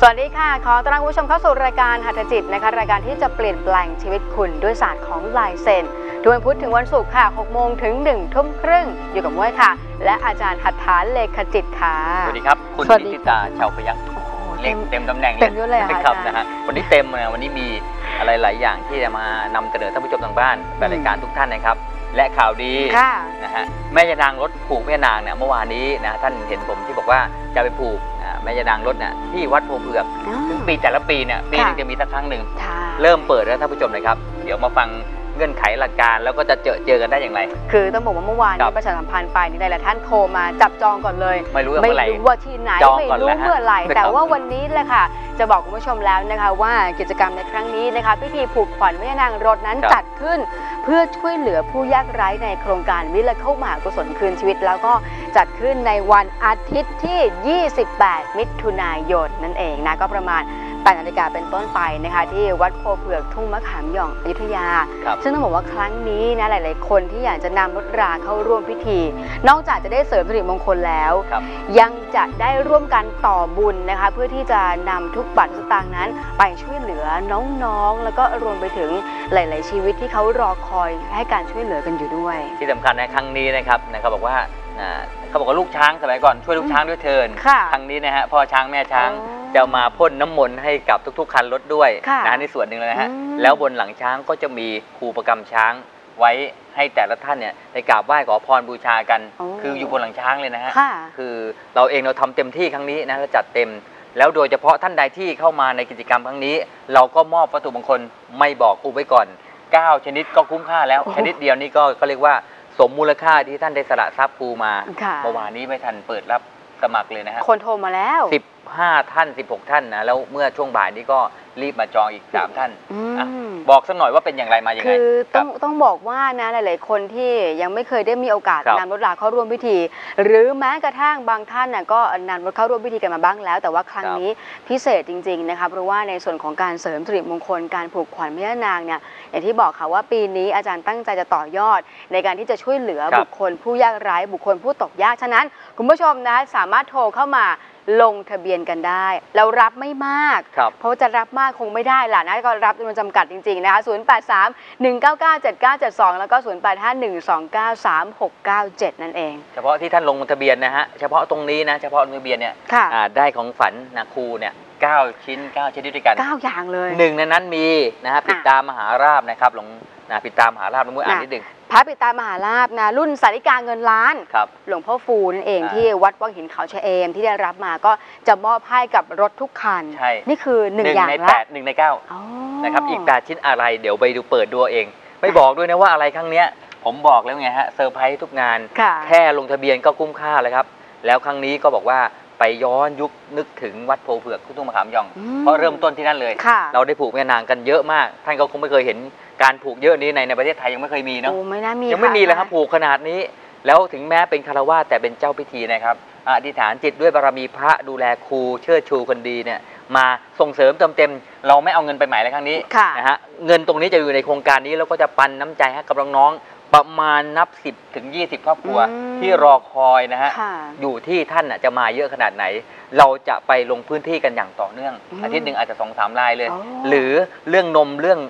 สวัสดีค่ะ ขอต้อนรับคุณผู้ชมเข้าสู่รายการหัตถจิตนะคะ รายการที่จะเปลี่ยนแปลงชีวิตคุณด้วยศาสตร์ของลายเซ็นทุกวันพุธถึงวันศุกร์ค่ะ6โมงถึง1ทุ่มครึ่งอยู่กับม้วยค่ะ และอาจารย์หัตถาเลขจิตค่ะ สวัสดีครับ คุณสวัสดี นิติตาชาวพยัคฆ์โอ้โหเรียกเต็มเต็มตำแหน่งเต็มยศเลยเหรอคะครับอาจารย์ นะฮะวันนี้เต็มเลยวันนี้มีอะไรหลายอย่างที่จะมานำเสนอท่านผู้ชมทางบ้านแฟนรายการทุกท่านนะครับ และข่าวดีค่ะ นะฮะแม่ยานางรถผูกแม่ยานางเนี่ยเมื่อวานนี้นะท่านเห็นผมที่บอกว่าจะไปผูกอ่า แม่ยานางรถเนี่ยที่วัดโพเผือกซึ่งปีแต่ละปีเนี่ยปีหนึงค่ะจะมีสักครั้งหนึ่ง ค่ะ เริ่มเปิดแล้วท่านผู้ชมนะครับ เดี๋ยวมาฟัง เงื่อนไขหลักการแล้วก็จะเจอเจอกันได้อย่างไร คือต้องบอกว่าเมื่อวานครันี้บประชาสัมพันธ์ไปนี่หลายๆท่านโทรมาจับจองก่อนเลย ไม่รู้ว่าไม่เมื่อไหร่รู้ว่าที่ไหนจองไม่ก่อนรู้แล้วฮะเมื่อไหร่นะครับแต่ว่าวันนี้แหละค่ะ จะบอกคุณผู้ชมแล้วนะคะว่ากิจกรรมในครั้งนี้นะคะพิธีผูกขวัญแม่นางรถนั้นครับจัดขึ้น เพื่อช่วยเหลือผู้ยากไร้ในโครงการวิลเข้ามหากุศลคืนชีวิต แล้วก็จัดขึ้นในวันอาทิตย์ที่ 28 มิถุนายนนั่นเองนะก็ประมาณ 8นาฬิกาเป็นต้นไปนะคะที่วัดโพเผือกทุ่งมะขามหย่องอยุธยา ครับซึ่งต้องบอกว่าครั้งนี้นะหลาย ๆ คนที่อยากจะนำรถราเข้าร่วมพิธี นอกจากจะได้เสริมสิริมงคลแล้ว ครับ ยังจะได้ร่วมกันต่อบุญนะคะ เพื่อที่จะนำทุกบาททุกสตางค์นั้น ไปช่วยเหลือน้องๆ แล้วก็รวมไปถึงหลาย ๆ ชีวิตที่เขารอคอยให้การช่วยเหลือกันอยู่ด้วย ที่สำคัญในครั้งนี้นะครับนะครับบอกว่าอ่าเขาบอกว่าลูกช้างสมัยก่อนช่วยลูกช้างด้วยเทินค่ะ ครั้งนี้นะฮะพ่อช้างแม่ช้าง อ๋อ จะมาพ่นน้ำมนต์ให้กับทุก ๆ คันรถด้วยค่ะนะฮะในส่วนหนึ่งเลยนะฮะอืม แล้วบนหลังช้างก็จะมีครูประกำช้างไว้ให้แต่ละท่านเนี่ยได้กราบไหว้ขอพรบูชากันโอ้คืออยู่บนหลังช้างเลยนะฮะ ค่ะ คือเราเองเราทำเต็มที่ครั้งนี้นะเราจัดเต็ม แล้วโดยเฉพาะท่านใดที่เข้ามาในกิจกรรมครั้งนี้ เราก็มอบวัตถุมงคลไม่บอกอุบไว้ก่อน 9 ชนิดก็คุ้มค่าแล้ว โอ้โหชนิดเดียวนี่ก็เขาเรียกว่าสมมูลค่าที่ท่านได้สละทรัพย์ครูมาค่ะ เมื่อวานนี้ไม่ทันเปิดรับสมัครเลยนะฮะคนโทรมาแล้ว 15 ท่าน 16 ท่านนะแล้วเมื่อช่วงบ่ายนี้ก็รีบมาจองอีก 3 ท่านอือะมบอกสักหน่อยว่าเป็นอย่างไรมาอย่างไงคือคต้รัอบงต้องบอกว่านะหลาย ๆ คนที่ยังไม่เคยได้มีโอกาสครับนำรถราเข้าร่วมพิธี หรือแม้กระทั่งบางท่านน่ะก็นำรถเข้าร่วมพิธีกันมาบ้างแล้ว แต่ว่าครั้งครับนี้พิเศษจริง ๆ นะคะเพราะว่าในส่วนของการเสริมสิริมงคลการผูกขวัญแม่นางเนี่ยอย่างที่บอกค่ะว่าปีนี้อาจารย์ตั้งใจจะต่อยอด ในการที่จะช่วยเหลือครับ บุคคลผู้ยากไร้บุคคลผู้ตกยากฉะนั้น คุณผู้ชมนะสามารถโทรเข้ามา ลงทะเบียนกันได้แล้วรับไม่มาก ครับ เพราะว่าจะรับมากคงไม่ได้ล่ะนะก็รับจำนวนจำกัดจริง ๆ นะคะ 083 199 7972 แล้วก็ 085 129 3697นั่นเอง เฉพาะที่ท่านลงทะเบียนนะฮะ เฉพาะตรงนี้นะ เฉพาะลงทะเบียนเนี่ยค่ะ อ่าได้ของฝันนะครูเนี่ยเก้าชิ้นเก้าชนิดด้วยกัน 9 อย่างเลย หนึ่งในนั้นมีนะฮะปิดตามหาราบนะครับหลวงนะปิดตามหาราบหลวงมืออ่านน่ะนิดหนึ่ง พระปิตามหาลาบนะรุ่นสาริกาเงินล้าน ครับหลวงพ่อฟูนั่นเองอ่าที่วัดวังหินเขาชะเอมที่ได้รับมาก็จะมอบให้กับรถทุกคัน ใช่ นี่คือหนึ่งอย่างในละแปดหนึ่งในเก้าอ๋อนะครับอีกแปดชิ้นอะไรเดี๋ยวไปดูเปิดดูเอาเอง ไม่บอกด้วยนะว่าอะไรครั้งเนี้ยผมบอกแล้วไงฮะเซอร์ไพรส์ทุกงาน ค่ะ แค่ลงทะเบียนก็คุ้มค่าแล้วครับ แล้วครั้งนี้ก็บอกว่าไปย้อนยุคนึกถึงวัดโพเผือกทุ่งมะขามหย่อง อืมเพราะเริ่มต้นที่นั่นเลย ค่ะ เราได้ผูกแม่นางกันเยอะมาก ท่านก็คงไม่เคยเห็น การผูกเยอะนี้ในในประเทศไทยยังไม่เคยมีเนาะโอ้ไม่น่ามียังไม่มีเลยครับะผูกขนาดนี้ แล้วถึงแม้เป็นคารวาสแต่เป็นเจ้าพิธีนะครับอธิษฐานจิตด้วยบารมีพระดูแลครูเชิดชูคนดีเนี่ยมาส่งเสริมเติมเต็ม เราไม่เอาเงินไปใหม่เลยครั้งนี้ค่ะนะฮะเงินตรงนี้จะอยู่ในโครงการนี้แล้วก็จะปันน้ำใจให้กับน้องๆประมาณนับ 10ถึง20 ครอบครัวอืมที่รอคอยนะฮะค่ะอยู่ที่ท่านน่ะจะมาเยอะขนาดไหน เราจะไปลงพื้นที่กันอย่างต่อเนื่องอืมอาทิตย์หนึ่งอาจจะสองสามรายเลยอ๋อหรือเรื่องนมเรื่อง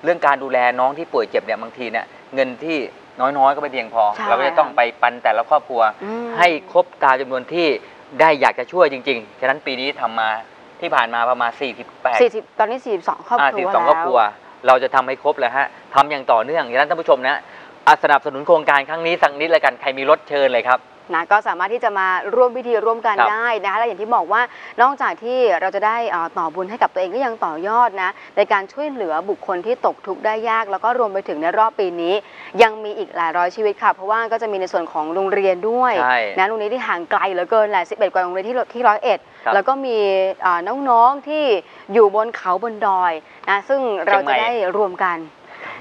เอ่อเรื่องการดูแลน้องที่ป่วยเจ็บเนี่ยบางทีเนี่ยเงินที่น้อยๆ ก็ไม่เพียงพอ ใช่เราก็จะต้องไปปันแต่ละครอบครัว อืม ให้ครบตามจำนวนที่ได้อยากจะช่วยจริง ๆ ฉะนั้นปีนี้ทำมาที่ผ่านมาประมาณ 48 สี่สิบตอนนี้42ครอบอ่าครัว42ครอบครัว เราจะทำให้ครบเลยฮะทำอย่างต่อเนื่องฉะนั้นท่านผู้ชมนะอะสนับสนุนโครงการครั้งนี้สักนิดเลยกัน ใครมีรถเชิญเลยครับ นะก็สามารถที่จะมาร่วมพิธีร่วมกันครับได้นะคะและอย่างที่บอกว่านอกจากที่เราจะได้เอ่อต่อบุญให้กับตัวเองก็ยังต่อยอดนะในการช่วยเหลือบุคคลที่ตกทุกข์ได้ยาก แล้วก็รวมไปถึงในรอบปีนี้ ยังมีอีกหลายร้อยชีวิตค่ะ เพราะว่าก็จะมีในส่วนของโรงเรียนด้วยใช่นะโรงเรียนที่ห่างไกลเหลือเกินแหละ11 กว่าโรงเรียนที่ที่ร้อยเอ็ดครับแล้วก็มีเอ่อน้องๆที่อยู่บนเขาบนดอยนะซึ่งเราจะได้รวมกัน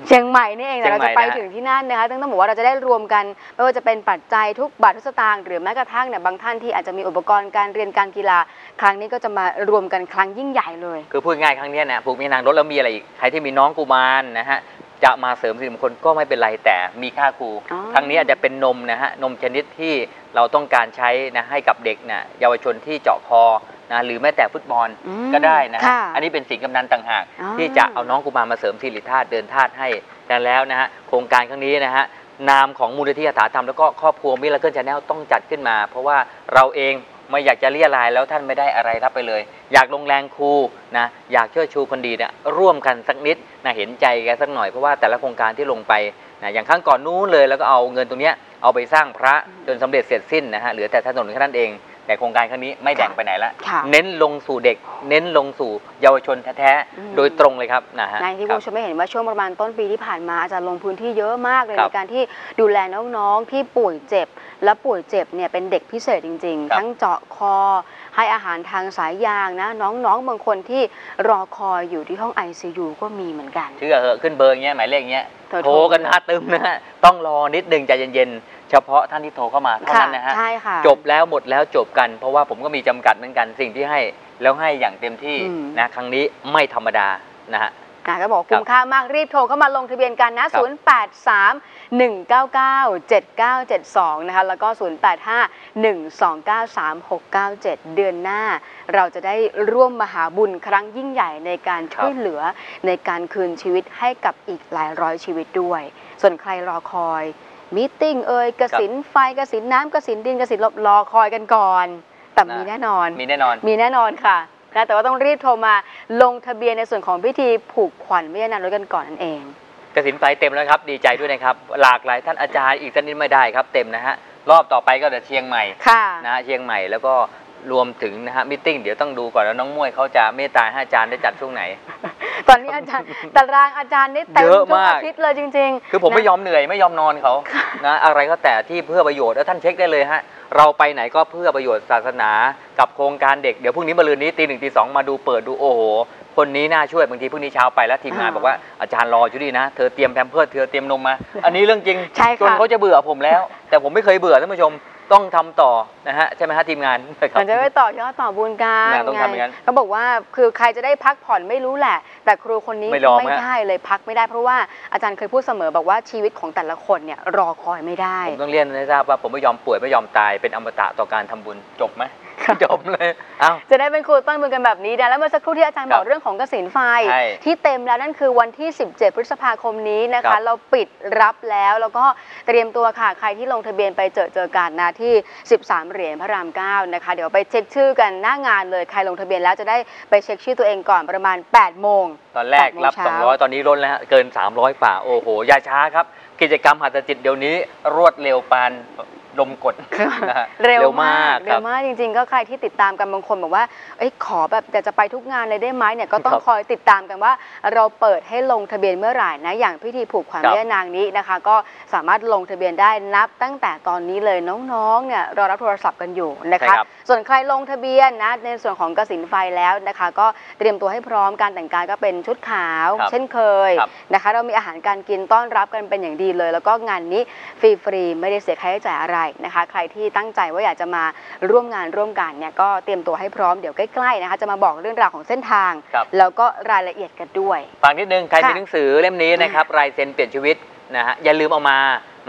เชียงใหม่นี่เองนะเชียงเราใหม่จะไปนะฮะถึงที่นั่นนะคะซึ่งต้องบอกว่าเราจะได้รวมกัน ไม่ว่าจะเป็นปัจจัยทุกบาททุกสตางค์หรือแม้กระทั่งเนี่ยบางท่านที่อาจจะมีอุปกรณ์การเรียนการกีฬา ครั้งนี้ก็จะมารวมกันครั้งยิ่งใหญ่เลย คือพูดง่ายๆครั้งเนี้ยนะผูกมีนางรถแล้วมีอะไรอีกใครที่มีน้องกุมารนะฮะจะมาเสริมสิริมงคลก็ไม่เป็นไรแต่มีค่าครูอ๋อครั้งนี้อาจจะเป็นนมนะฮะนมชนิดที่เราต้องการใช้นะให้กับเด็กนะเยาวชนที่เจาะคอ นะหรือแม้แต่ฟุตบอลอืมก็ได้นะฮะค่ะอันนี้เป็นสิ่งกำนันต่างหาก อ๋อที่จะเอาน้องกุมารมาเสริมสิริธาตุเดินธาตุให้กันแล้วนะฮะโครงการครั้งนี้นะฮะนามของมูลนิธิอาสาธรรมแล้วก็ครอบครัวมิลเคิลชาแนลต้องจัดขึ้นมา เพราะว่าเราเองไม่อยากจะเรียรายแล้วท่านไม่ได้อะไรรับไปเลย อยากลงแรงครูนะอยากช่วยชูคนดีเนี่ยร่วมกันสักนิดนะเห็นใจแกสักหน่อยเพราะว่าแต่ละโครงการที่ลงไปนะอย่างครั้งก่อนนู้นเลยแล้วก็เอาเงินตรงเนี้ยเอาไปสร้างพระจนสำเร็จเสร็จสิ้นนะฮะเหลือแต่ถนนแค่นั้นเอง แต่โครงการครั้งนี้ไม่แบ่งไปไหนละ ค่ะเน้นลงสู่เด็ก เน้นลงสู่เยาวชนแท้อืม ๆ โดยตรงเลยครับนะฮะในที่คคุรัณบผู้ชมไม่เห็นว่าช่วงประมาณต้นปีที่ผ่านมาอาจารย์ลงพื้นที่เยอะมากเลยครัในบการที่ดูแลน้องๆที่ป่วยเจ็บ และป่วยเจ็บเนี่ยเป็นเด็กพิเศษจริง ครับ ๆ ทั้งเจาะคอ ให้อาหารทางสายยางนะ น้องๆบางคนที่รอคอยอยู่ที่ห้อง ICU ก็มีเหมือนกัน เชื่อเหอะขึ้นเบอร์อย่างเงี้ยหมายเลขเงี้ยโทรโทรกันหน้าตึมนะฮะต้องรอนิดนึงใจเย็นๆ เฉพาะท่านที่โทรเข้ามาเท่าค่ะนั้นนะฮะใช่ค่ะจบแล้วหมดแล้วจบกัน เพราะว่าผมก็มีจำกัดเหมือนกันสิ่งที่ให้แล้วให้อย่างเต็มที่อืมนะครั้งนี้ไม่ธรรมดานะฮะอะก็บอกครับคุ้มค่ามากรีบโทรเข้ามาลงทะเบียนกันนะครับ083 199 7972 นะคะ แล้วก็ 085 129 3697 เดือนหน้า เราจะได้ร่วมมหาบุญครั้งยิ่งใหญ่ในการช่วยเหลือในการคืนชีวิตให้กับอีกหลายร้อยชีวิตด้วย ส่วนใครรอคอย มีติ้งเอ่ยกสินไฟกสินน้ำกสินดินกสินลบรอคอยกันก่อน แต่มีนะแน่นอน มีแน่นอน มีแน่นอนค่ะนะแต่ว่าต้องรีบโทรมาลงทะเบียนในส่วนของพิธีผูกขวัญวิทยานารถกันก่อนนั่นเองกสินไฟเต็มแล้วครับดีใจด้วยนะครับ หลากหลายท่านอาจารย์อีกสักนิดไม่ได้ครับ เต็มนะฮะรอบต่อไปก็จะเชียงใหม่ค่ะนะฮะเชียงใหม่แล้วก็ รวมถึงนะฮะมิทติ้งเดี๋ยวต้องดูก่อนว่าน้องมวยเขาจะเมตตาให้อาจารย์ได้จัดช่วงไหน ตอนนี้อาจารย์ตารางอาจารย์นี่เต็มเยอะทุกมาก อาทิตย์เลยจริงๆคือผมไม่นะยอมเหนื่อยไม่ยอมนอนเขานะอะไรก็แต่ที่เพื่อประโยชน์แล้วท่านเช็คได้เลยฮะเราไปไหนก็เพื่อประโยชน์ศาสนากับโครงการเด็กเดี๋ยวพรุ่งนี้มะรืนนี้ตีหนึ่งตีสองมาดูเปิดดูโอ้โหคนนี้น่าช่วยบางทีพรุ่งนี้เช้าไปแล้วทีมงานอ่าบอกว่าอาจารย์รออยู่ดีนะเธอเตรียมแพมเพิร์สเธอเตรียมนมมา อันนี้เรื่องจริงใช่ค่ะ จนเขาจะเบื่อผมแล้ว แต่ผมไม่เคยเบื่อท่านผู้ชม ต้องทำต่อนะฮะใช่ไหมฮะทีมงานครัมันจะไปต่อยอดต่อบุญกันน่าต้องทำอย่างนั้นเขาบอกว่าคือใครจะได้พักผ่อนไม่รู้แหละ แต่ครูคนนี้ไม่ยอมฮะ ได้เลยพักไม่ได้เพราะว่าอาจารย์เคยพูดเสมอบอกว่าชีวิตของแต่ละคนเนี่ยรอคอยไม่ได้ ผมต้องเรียนให้ทราบว่าผมไม่ยอมป่วยไม่ยอมตายเป็นอมตะต่อการทำบุญจบไหมค่ะ จบเลยเอ้าจะได้เป็นครูต้นบุญกันแบบนี้นะแล้วเมื่อสักครู่ที่อาจารย์ครับบอกเรื่องของกสินไฟ ใช่ที่เต็มแล้วนั่นคือวันที่ 17 พฤษภาคมนี้นะครัคะ บเราปิดรับแล้วแล้วก็เตรียมตัวค่ะใครที่ลงทะเบียนไปเจอเจอกันนะที่ 13 เหรียญพระราม9นะคะเดี๋ยวไปเช็คชื่อกันหน้างานเลยใครลงทะเบียนแล้วจะได้ไปเช็คชื่อตัวเองก่อนประมาณ 8 โมง ตอนแรกแปดโมงรับเช้า 200 ตอนนี้ล้นแล้วฮะเกิน 300ฝ่าโอ้โห อย่าช้าครับ กิจกรรมหัตถจิตเดี๋ยวนี้รวดเร็วปาน ลมกดนะฮะเร็วมากคเร็รัวบมากจริง ๆ ก็ใครที่ติดตามกันบางคนบอกว่าเอ้ยขอแบบอยากจะไปทุกงานเลยได้ไหมเนี่ยก็ต้องครับคอยติดตามกันว่า เราเปิดให้ลงทะเบียนเมื่อไหร่นะอย่างพิธีผูกขวัญครับแม่นางนี้นะคะ ก็ สามารถลงทะเบียนได้นับตั้งแต่ตอนนี้เลยน้องๆเนี่ยรอรับโทรศัพท์กันอยู่นะใช่คะครับส่วนใครลงทะเบียนนะในส่วนของกสินไฟแล้วนะคะ ก็เตรียมตัวให้พร้อมการแต่งกายก็เป็นชุดขาวครับเช่นเคยครับนะคะ เรามีอาหารการกินต้อนรับกันเป็นอย่างดีเลย แล้วก็งานนี้ฟรีๆไม่ได้เสียค่าใช้จ่ายอะไรนะคะ ใครที่ตั้งใจว่าอยากจะมาร่วมงานร่วมกันเนี่ยก็เตรียมตัวให้พร้อมเดี๋ยวใกล้ๆนะคะจะมาบอกเรื่องราวของเส้นทางครับแล้วก็รายละเอียดกันด้วยฟังนิดนึงใครค่ะมีหนังสือเล่มนี้นะครับรายเซ็นเปลี่ยนชีวิต นะฮะอย่าลืมเอามา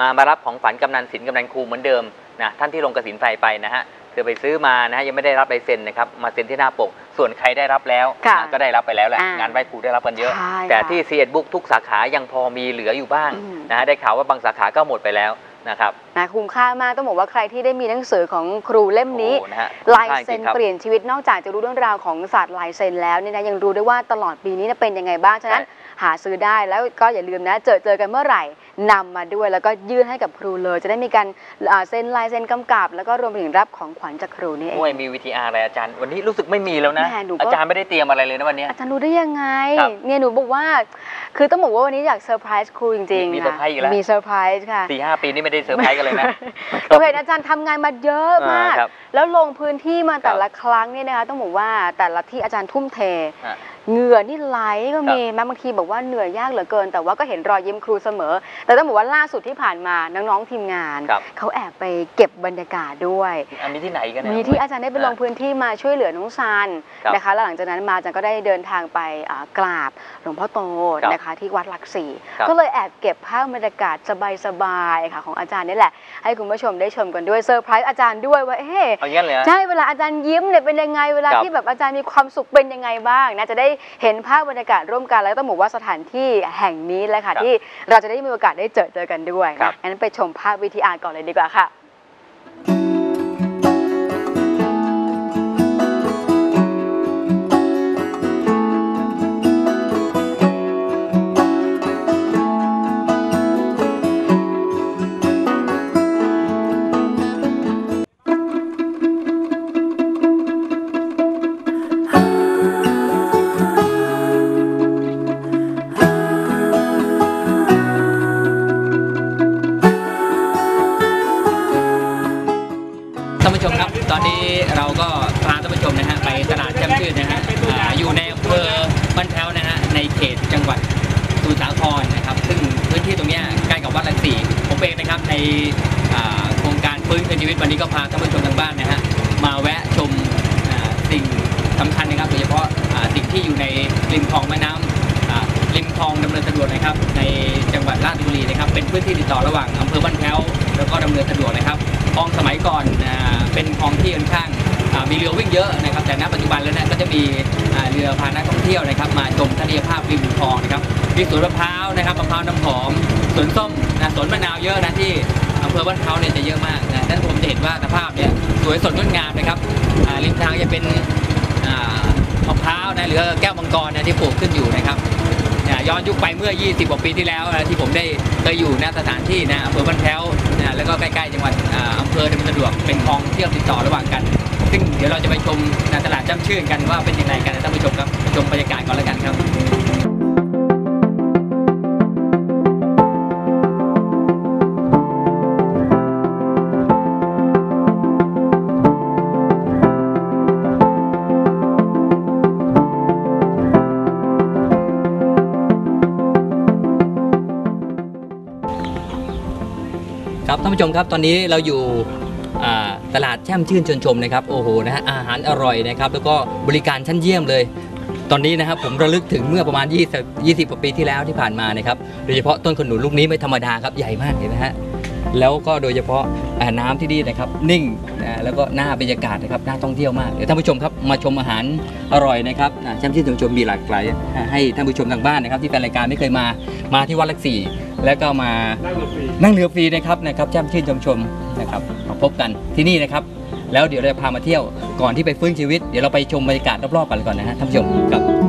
มามารับของฝันกำนันศิลป์กำนันครูเหมือนเดิมนะท่านที่ลงกสินไฟไปนะฮะคือไปซื้อมานะฮะยังไม่ได้รับลายเซ็นนะครับมาเซ็นที่หน้าปก ส่วนใครได้รับแล้วค่ะนะก็ได้รับไปแล้วแหละอ่างงานไหว้ครูได้รับกันเยอะ ใช่แต่ค่ะที่ซีเอ็ดบุ๊กทุกสาขายังพอมีเหลืออยู่บ้างอืม นะฮะได้ข่าวว่าบางสาขาก็หมดไปแล้วนะครับนะคุ้มค่ามากต้องบอกว่าใครที่ได้มีหนังสือของครูเล่มนี้ โอ้โหนะฮะลายเซ็นคุ้มค่าจริงๆครับ เปลี่ยนชีวิตนอกจากจะรู้เรื่องราวของศาสตร์ลายเซ็นแล้วเนี่ยนะยังรู้ได้ว่าตลอดปีนี้เนยเป็นยังไงบ้าง ฉะนั้นใช่ หาซื้อได้แล้วก็อย่าลืมนะ เจอเจอกันเมื่อไหร่นำมาด้วย แล้วก็ยื่นให้กับครูเลย จะได้มีการอ่าเซ็นลายเซ็นกำกับ แล้วก็รวมไปถึงรับของขวัญจากครูนี่เอมวยงมีวิธีอาร์อะไรอาจารย์ วันนี้รู้สึกไม่มีแล้วนะแหม่หนูก็อาจารย์ไม่ได้เตรียมอะไรเลยนะวันเนี้ยอาจารย์รู้ได้ยังไงครับเนี่ยหนูบอกว่า คือต้องบอกว่าวันนี้อยากเซอร์ไพรส์ครูจริงมีๆเซอร์ไพรส์อีกแล้วมีเซอร์ไพรส์ค่ะสี่ห้าปีนี้ไม่ได้เซอร์ไพรส์กันเลยนะเราเห็นอาจารย์ทำงานมาเยอะมากอ่าครับแล้วลงพื้นที่มาแต่ครับละครั้งเนี่ยนะคะต้องบอกว่าแต่ละที่อาจารย์ทุ่มเทอะ เหงื่อนี่ไหลก็มีแม้บางทีบอกว่าเหนื่อยยากเหลือเกิน แต่ว่าก็เห็นรอยยิ้มครูเสมอ แต่ต้องบอกว่าล่าสุดที่ผ่านมาน้องๆทีมงาน ครับเขาแอบไปเก็บบรรยากาศด้วย อันนี้ที่ไหนกันเนี่ย มีที่อาจารย์ได้ไปลงอะพื้นที่มาช่วยเหลือน้องซันครับนะคะแล้วหลังจากนั้นมาอาจารย์ก็ได้เดินทางไปอ่ากราบหลวงพ่อโตครับนะคะที่วัดหลักสี่ครับ ก็เลยแอบเก็บภาพบรรยากาศสบายๆค่ะของอาจารย์นี่แหละ ให้คุณผู้ชมได้ชมกันด้วยเซอร์ไพรส์อาจารย์ด้วยว่าเอ๊ะ เอางั้นเลยฮะใช่เวลาอาจารย์ยิ้มเนี่ยเป็นยังไงเวลาครับที่แบบอาจารย์มีความสุขเป็นยังไงบ้างนะจะได้เห็นภาพบรรยากาศร่วมกัน แล้วต้องบอกว่าสถานที่แห่งนี้แหละค่ะครับที่เราจะได้มีโอกาสได้เจอเจอกันด้วยครันะบงั้นไปชมภาพวิทีอาร์ก่อนเลยดีกว่าค่ะ ในโครงการฟื้นคืนชีวิตวันนี้ก็พาท่านผู้ชมทางบ้านนะฮะมาแวะชมสิ่งสำคัญนะครับโดยเฉพาะสิ่งที่อยู่ในริมคลองแม่น้ำอ่าริมคลองดำเนินสะดวกนะครับ ในจังหวัดราชบุรีนะครับ เป็นพื้นที่ติดต่อระหว่างอำเภอบ้านแพ้วแล้วก็ดำเนินสะดวกนะครับคลองสมัยก่อนเป็นคลองที่ค่อนข้างมีเรือวิ่งเยอะนะครับ แต่ณปัจจุบันแล้วเนะก็จะมีเรือพานักท่องเที่ยวนะครับ มาชมทัศนียภาพริมคลองนะครับมีสวนมะพร้าวนะครับมะพร้าวน้ำหอม สวนส้มนะสวนมะนาวเยอะนะที่อำเภอบ้านเขาเนี่ยจะเยอะมากนะท่านผมจะเห็นว่าสภาพเนี่ยสวยสดงดงามนะครับริมทางจะเป็นมะพร้าวนะหรือแก้วมังกรนะที่ปลูกขึ้นอยู่นะครับย้อนยุคไปเมื่อ 20กว่าปีที่แล้วนะที่ผมได้เคยอยู่ณสถานที่นะอำเภอบ้านแพ้วนะแล้วก็ใกล้ๆจังหวัดอำเภอดำเนินสะดวกเป็นคลองเชื่อมติดต่อระหว่างกัน ซึ่งเดี๋ยวเราจะไปชมนะตลาดจ้ำชื่นกันว่าเป็นยังไงกันนะท่านผู้ชมครับชมบรรยากาศก่อนแล้วกันครับ ผู้ชมครับตอนนี้เราอยู่ตลาดแช่มชื่นชวนชมนะครับโอ้โหนะฮะอาหารอร่อยนะครับ แล้วก็บริการชั้นเยี่ยมเลย ตอนนี้นะครับผมระลึกถึงเมื่อประมาณ 20 20กว่าปีที่แล้วที่ผ่านมานะครับโดยเฉพาะต้นขนุนลูกนี้ไม่ธรรมดาครับใหญ่มากเห็นไหมฮะ แล้วก็โดยเฉพาะน้ำที่นี่นะครับนิ่งนะแล้วก็หน้าบรรยากาศนะครับน่าท่องเที่ยวมากเดี๋ยวท่านผู้ชมครับมาชมอาหารอร่อยนะครับอ่าแช่มชื่นชวนชมมีหลากหลายให้ท่านผู้ชมทางบ้านนะครับ ที่แฟนรายการไม่เคยมามาที่วัดลักษีแล้วก็มานั่งเรือฟรีนะครับนะครับแจ่มชื่นชมชมนะครับมาพบกันที่นี่นะครับ แล้วเดี๋ยวเราจะพามาเที่ยวก่อนที่ไปฟื้นชีวิตเดี๋ยวเราไปชมบรรยากาศรอบๆกันก่อนนะฮะท่านผู้ชมครับ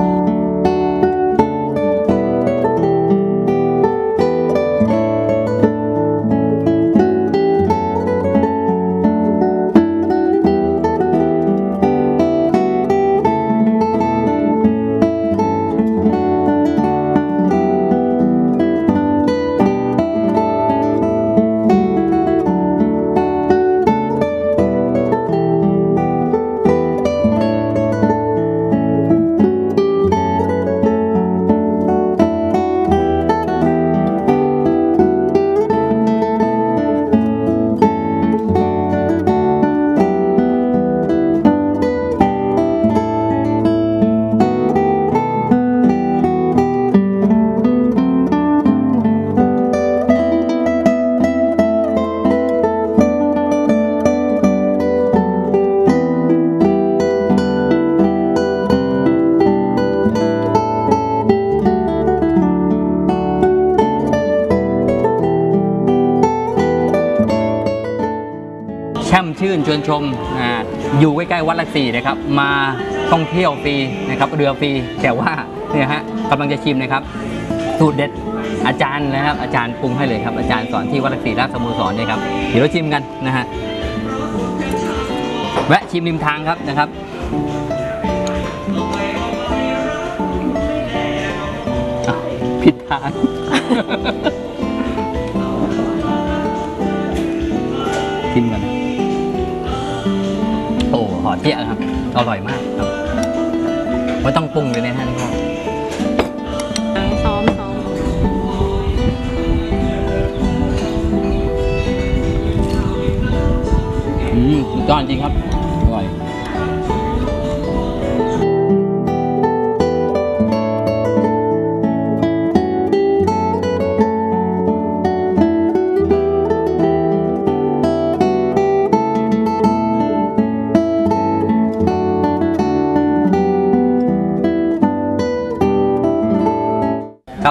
นชวนชมออยู่ใกล้ๆวัดลักษีนะครับ มาท่องเที่ยวฟรีนะครับเรือฟรีแต่ว่าเนี่ยฮะกำลังจะชิมนะครับสูตรเด็ดอาจารย์นะครับ อาจารย์ปรุงให้เลยครับ อาจารย์สอนที่วัดลักษีราชสโมสรเนี่ยครับเดี๋ยวเราชิมกันนะฮะแวะชิมริมทางครับนะครับผิดทาง อ้หอเจี๊ยะครับ อร่อยมากครับไม่ต้องปรุงเลยนะฮะนี่ก็ซ้อมซ้อมอืมสุดยอดจริงครับ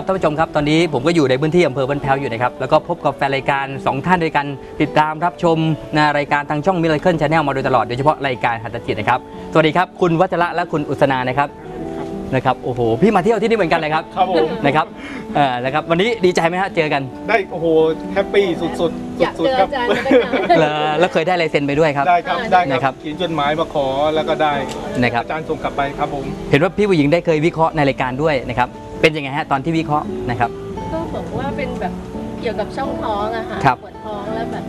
ครับท่านผู้ชมครับตอนนี้ผมก็อยู่ในพื้นที่อำเภอบ้านแพ้วอยู่นะครับแล้วก็พบกับแฟนรายการ 2 ท่านด้วยกันติดตามรับชมนะรายการทางช่องมิราเคิลชาแนลมาโดยตลอดโดยเฉพาะรายการหัตถจิตนะครับสวัสดีครับคุณวัชระและคุณอุศนานะครับนะครับโอ้โหพี่มาเที่ยวที่นี่เหมือนกันเลยครับครับผมนะครับเอ่อนะครับวันนี้ดีใจไหมฮะเจอกันได้โอ้โหแฮปปี้สุดๆอยากสุดเจอๆครับอาจารย์มาตั้งนานแล้วแล้วเคยได้ลายเซ็นไปด้วยครับ ได้ครับได้นะคครัรับบเขียนจดหมายมาขอแล้วก็ได้นะครับ อาจารย์ส่งกลับไปครับผม เห็นว่าพี่ผู้หญิงได้เคยวิเคราะห์ในรายการด้วยนะครับ เป็นยังไงฮะตอนที่วิเคราะห์นะครับ ก็บอกว่าเป็นแบบเกี่ยวกับช่องท้องอะค่ะครับ ปวดท้องแล้วแบบ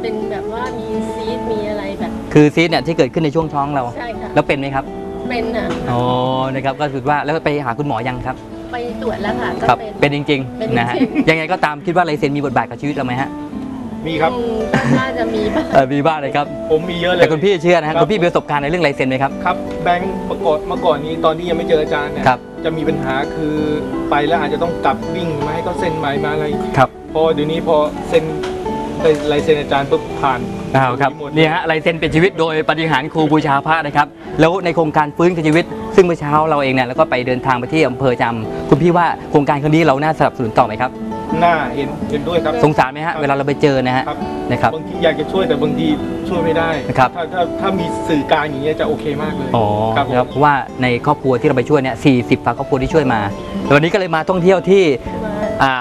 เป็นแบบว่ามีซีดมีอะไรแบบ คือซีสเนี่ยที่เกิดขึ้นในช่วงท้องเรา ใช่ค่ะแล้วเป็นไหมครับเป็นอะอ๋อนะครับก็คือว่าแล้วไปหาคุณหมอยังครับไปตรวจแล้วค่ะก็ครับ เป็น เป็นจริงเป็นๆนะฮะจริงยังไงก็ตามคิดว่าลายเซ็นมีบทบาทกับชีวิตเราไหมฮะ มีครับอืมก็น่าจะมีบ้างเออมีบ้างเลยครับ ผมมีเยอะเลย แต่คุณพี่เชื่อนะฮะครับคุณพี่มีประสบการณ์ในเรื่องลายเซ็นไหมครับ ครับแบงค์เมื่อก่อนเมื่อก่อนนี้ตอนที่ยังไม่เจออาจารย์เนี่ยครับ จะมีปัญหาคือไปแล้วอาจจะต้องกลับวิ่งมาให้เขาเซ็นหมายมาอะไรครับพอเดี๋ยวนี้พอเซ็นได้ลายเซ็นอาจารย์ปุ๊บผ่านอ้าวครับหมดนี่ฮะลายเซ็นเป็นชีวิตโดยปฏิหารย์ครูบูชาพระนะครับ แล้วในโครงการฟื้นคืนชีวิต ซึ่งเมื่อเช้าเราเองเนี่ยแล้วก็ไปเดินทางไปที่อำเภอจำคุณพี่ว่าโครงการครั้งนี้เราน่าสนับสนุนต่อไหมครับ หน้าเห็นเห็นด้วยครับ สงสารไหมฮะเวลาเราไปเจอนะฮะครับ นะครับ บางทีอยากจะช่วยแต่บางทีช่วยไม่ได้ครับ ถ้าถ้าถ้ามีสื่อกลางอย่างเงี้ยจะโอเคมากเลยอ๋อครับผมนะครับเพราะว่าในครอบครัวที่เราไปช่วยเนี่ย40ฝาครอบครัวที่ช่วยมาแล้ววันนี้ก็เลยมาท่องเที่ยวที่มา อ่า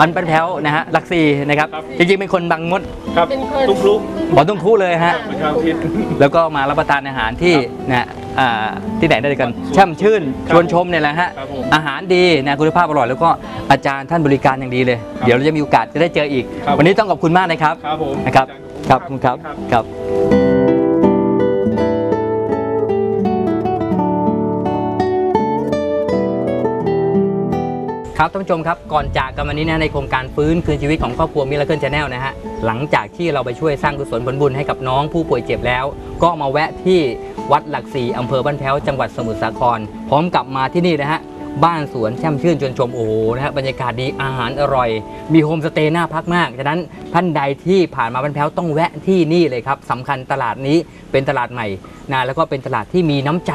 อันปันแถวนะฮะหลักสี่นะครับครับ จริงๆเป็นคนบางมดครับเป็นคน ทุกลุกบอต้องคู่เลยฮะ ประชาพิษ แล้วก็มารับประทานอาหารที่นะฮะอ่าที่ไหนได้กันแช่มชื่นครับชวนชมเนี่ยแหละฮะครับผม อาหารดีนะคุณภาพอร่อยแล้วก็อาจารย์ท่านบริการอย่างดีเลยครับเดี๋ยวเราจะมีโอกาสจะได้เจออีกครับวันนี้ต้องขอบคุณมากนะครับครับผมนะครับอาจาย์ครับคุณครับครับ ครับท่านผู้ชมครับก่อนจากกันวันนี้นะในโครงการฟื้นคืนชีวิตของครอบครัวมิราเคิลชาแนลนะฮะหลังจากที่เราไปช่วยสร้างกุศลผลบุญให้กับน้องผู้ป่วยเจ็บแล้ว ก็มาแวะที่วัดหลักสี่อำเภอบ้านแพ้วจังหวัดสมุทรสาคร พร้อมกับมาที่นี่นะฮะบ้านสวนแช่มชื่นชวนชมโอ้โหนะฮะบรรยากาศดีอาหารอร่อย มีโฮมสเตย์น่าพักมากฉะนั้นท่านใดที่ผ่านมาบ้านแพ้วต้องแวะที่นี่เลยครับสำคัญตลาดนี้เป็นตลาดใหม่นะแล้วก็เป็นตลาดที่มีน้ำใจ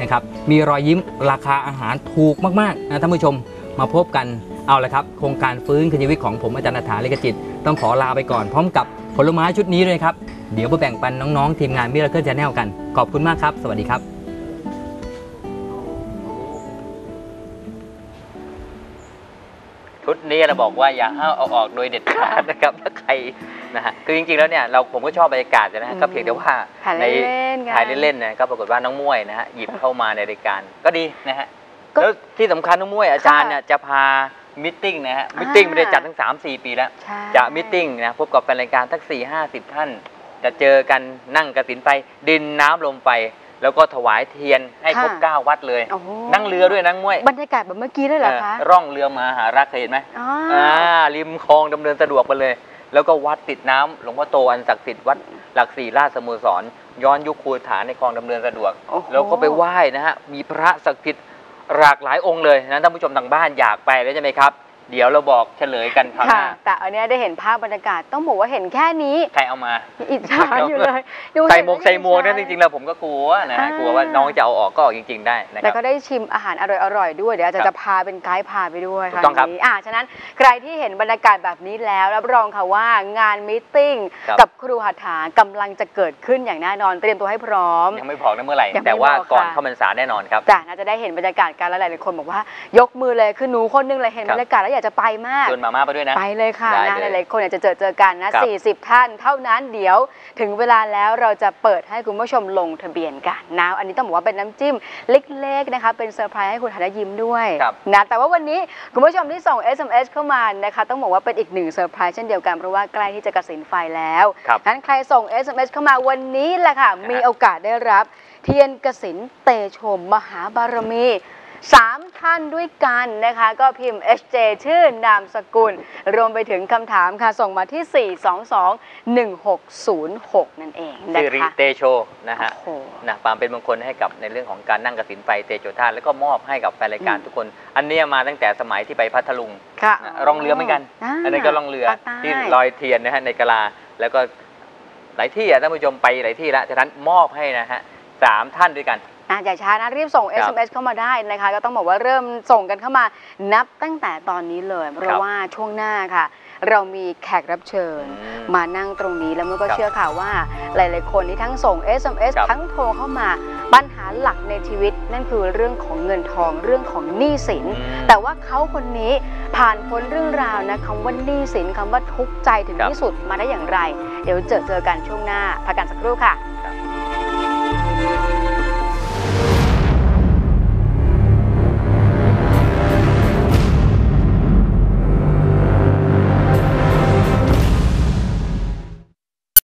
นะครับมีรอยยิ้มราคาอาหารถูกมากๆนะท่านผู้ชม มาพบกันเอาละครับ โครงการฟื้นคืนชีวิตของผมอาจารย์ณฐาเลขจิต ต้องขอลาไปก่อน พร้อมกับผลไม้ชุดนี้ด้วยครับ เดี๋ยวไปแบ่งปันน้องๆ ทีมงานมิราเคิลชาแนลกัน ขอบคุณมากครับ สวัสดีครับชุดนี้เราบอกว่าอย่าห้ามเอาออกโดยเด็ดขาดนะครับถ้าใครนะฮะคือจริงๆแล้วเนี่ยเราผมก็ชอบบรรยากาศนะฮะอืมก็เพียงแต่ว่าถ่ายในเล่นๆกัน ถ่ายเล่นๆนะก็ปรากฏว่าน้องมวยนะฮะหยิบเข้ามาในรายการก็ดีนะฮะ ก็แล้วที่สำคัญน้องมวยอาจารย์ค่ะเนี่ยจะพามิทติ้งนะฮะมิทติ้งไม่ได้จัดทั้ง 3-4 ปีแล้ว ใช่ จะมิทติ้งนะพบกับแฟนรายการทักสี่ห้าสิบท่าน จะเจอกันนั่งกระสินไฟดินน้ำลมไฟ แล้วก็ถวายเทียนให้ครบค่ะเก้าวัดเลย โอ้โห นั่งเรือด้วยนั่งมวยบรรยากาศแบบเมื่อกี้เลยเหรอคะเออร่องเรือมาหารักเคยเห็นไหม อ๋ออ่าริมคลองดำเนินสะดวกไปเลย แล้วก็วัดติดน้ำหลวงพ่อโตอันศักดิ์สิทธิ์วัดหลักสี่ราชสโมสรย้อนยุคคูฐานในคลองดำเนินสะดวก โอ้โห แล้วก็ไปไหว้นะฮะมีพระศักดิ์สิทธิ์ หลากหลายองค์เลยนะท่านผู้ชมทางบ้านอยากไปแล้วใช่ไหมครับ เดี๋ยวเราบอกเฉลยกันคราวหค่ะ น้าแต่อันเนี้ยได้เห็นภาพบรรยากาศต้องบอกว่าเห็นแค่นี้ ใครเอามา อิจฉาอยู่เลยดูใส่เนหมวกใส่หมวกเนี่ยจริงๆแล้วผมก็กลัวนะอ่า กลัวว่าน้องจะเอาออกก็ออกจริง ๆ ได้นะคแต่รับ ก็ได้ชิมอาหารอร่อยๆด้วย เดี๋ยวอาจารครัย์บจะพาเป็นไกด์พาไปด้วยถูกต้องครับนี้อ่าฉะนั้นใครที่เห็นบรรยากาศแบบนี้แล้ว รับรองค่ะว่างานมิทติ้งครับกับครูหัตถากำลังจะเกิดขึ้นอย่างแน่นอน เตรียมตัวให้พร้อม ยังไม่บอกนะเมื่อไหร่ ยังไม่แต่ว่าบอกก่อนค่ะ เข้าพรรษาแน่นอนครับ จ้ะน่าจะได้เห็นบรรยากาศกันแล้วหลายๆคนบอกว่า ยกมือเลยคือหนูคนนึงเลยเห็นครับบรรยากาศแล้วอยากจะไปมากชวนมาม่าไปด้วยนะ ไปเลยค่ะได้นะเลยหลายๆคนอยากจะเจอเจอกันนะครับ40 ท่าน เท่านั้นเดี๋ยวถึงเวลาแล้วเราจะเปิดให้คุณผู้ชมลงทะเบียนกันนะอันนี้ต้องบอกว่าเป็นน้ำจิ้มเล็กๆนะคะเป็นเซอร์ไพรส์ให้คุณธัญยิ้มด้วยครับนะแต่ว่าวันนี้คุณผู้ชมที่ส่ง SMS เข้ามานะคะต้องบอกว่าเป็นอีกหนึ่งเซอร์ไพรส์เช่นเดียวกันเพราะว่าใกล้ที่จะกสินไฟแล้วครับงั้นใครส่ง SMS เข้ามาวันนี้แหละค่ะนะฮะมีโอกาสได้รับ เทียนกสินเตโชมมหาบารมี สามท่านด้วยกันนะคะ ก็พิมพ์ SJ ชื่อนามสกุล รวมไปถึงคำถามค่ะ ส่งมาที่ 422-1606 นั่นเองนะสิริคะเตโชนะฮะโอ้โห นะความเป็นมงคลให้กับในเรื่องของการนั่งกสินไฟเตโชธาตุแล้วก็มอบให้กับแฟนรายการอืม ทุกคน อันเนี้ยมาตั้งแต่สมัยที่ไปพัทลุงค่ะนะร่องเรือเหมือนกันาอันนี้ก็ล่องเรือภาคใต้ที่ลอยเทียนนะฮะในกะลาแล้วก็หลายที่อะท่านผู้ชมไปหลายที่แล้วฉะนั้นมอบให้นะฮะสามท่านด้วยกัน อะอย่าช้านะรีบส่งครับ SMS เข้ามาได้นะคะ ก็ต้องบอกว่าเริ่มส่งกันเข้ามานับตั้งแต่ตอนนี้เลยเพราะว่าช่วงหน้าค่ะ เรามีแขกรับเชิญอืมมานั่งตรงนี้แล้วมันก็ครับเชื่อค่ะว่าหลาย ๆ คนที่ทั้งส่ง SMS ครับทั้งโทรเข้ามาปัญหาหลักในชีวิต นั่นคือเรื่องของเงินทองเรื่องของหนี้สินอืมแต่ว่าเขาคนนี้ผ่านพ้นเรื่องราวนะคำว่าหนี้สินคำว่าทุกข์ใจถึงครับที่สุดมาได้อย่างไร เดี๋ยวเจอเจอกันช่วงหน้าพักกันสักครู่ค่ะครับ